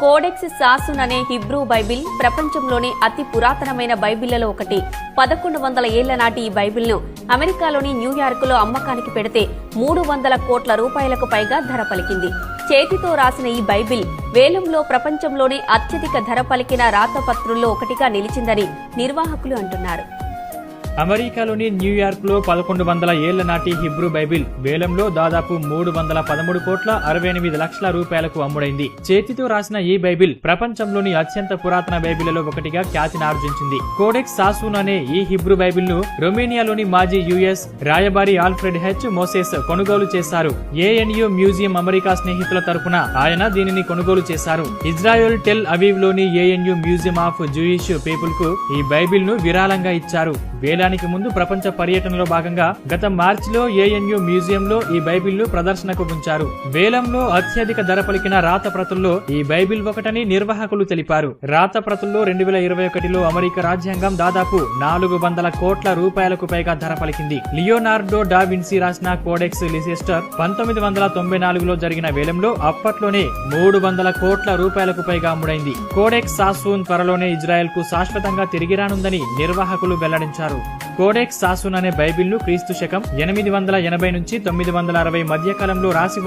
Codex సాసున్ అనే Hebrew Bible ప్రపంచంలోనే అతి పురాతనమైన బైబిళ్ళలో ఒకటి. పదకొండు వందల ఏళ్ళ నాటి ఈ బైబిల్ను అమెరికాలోని న్యూయార్క్లో అమ్మకానికి పెడితే మూడు వందల కోట్ల రూపాయలకు పైగా ధర పలికింది. చేతితో రాసిన ఈ బైబిల్ వేలంలో ప్రపంచంలోనే అత్యధిక ధర పలికిన రాతపత్రుల్లో ఒకటిగా నిలిచిందని నిర్వాహకులు అంటున్నారు. అమెరికాలోని న్యూయార్క్లో పదకొండు వందల ఏళ్ళ నాటి హిబ్రూ బైబిల్ వేలంలో దాదాపు మూడు వందల పదమూడు కోట్ల అరవై ఎనిమిది లక్షల రూపాయలకు అమ్ముడైంది. చేతితో రాసిన ఈ బైబిల్ ప్రపంచంలోని అత్యంత పురాతన బైబిళ్ళలో ఒకటిగా ఖ్యాతిని ఆర్జించింది. కోడెక్స్ సాసూన్ అనే ఈ హిబ్రూ బైబిల్ను రొమేనియాలోని మాజీ యుఎస్ రాయబారి ఆల్ఫ్రెడ్ హెచ్ మోసెస్ కొనుగోలు చేశారు. ఏఎన్యు మ్యూజియం అమెరికా స్నేహితుల తరపున ఆయన దీనిని కొనుగోలు చేశారు. ఇజ్రాయెల్ టెల్ అవీవ్లోని ఏఎన్యు మ్యూజియం ఆఫ్ జూయిష్ పీపుల్కు ఈ బైబిల్ను విరాళంగా ఇచ్చారు. చేయడానికి ముందు ప్రపంచ పర్యటనలో భాగంగా గత మార్చిలో ఏఎన్యు మ్యూజియంలో ఈ బైబిల్ను ప్రదర్శనకు ఉంచారు వేలంలో అత్యధిక ధర పలికిన రాత ప్రతుల్లో ఈ బైబిల్ ఒకటని నిర్వాహకులు తెలిపారు. రాత ప్రతుల్లో రెండు వేల ఇరవై ఒకటిలో అమెరికా రాజ్యాంగం దాదాపు నాలుగు వందల కోట్ల రూపాయలకు పైగా ధర పలికింది. లియోనార్డో డా విన్సీ రాసిన కోడెక్స్ లిసెస్టర్ పంతొమ్మిది వందల తొంభై నాలుగులో జరిగిన వేలంలో అప్పట్లోనే మూడు వందల కోట్ల రూపాయలకు పైగా అమ్ముడైంది. కోడెక్స్ సాసూన్ త్వరలోనే ఇజ్రాయెల్కు శాశ్వతంగా తిరిగి రానుందని నిర్వాహకులు వెల్లడించారు. కోడెక్స్ సాసున్ అనే బైబిల్ను క్రీస్తు శకం ఎనిమిది వందల ఎనభై నుంచి తొమ్మిది వందల అరవై మధ్య కాలంలో రాసి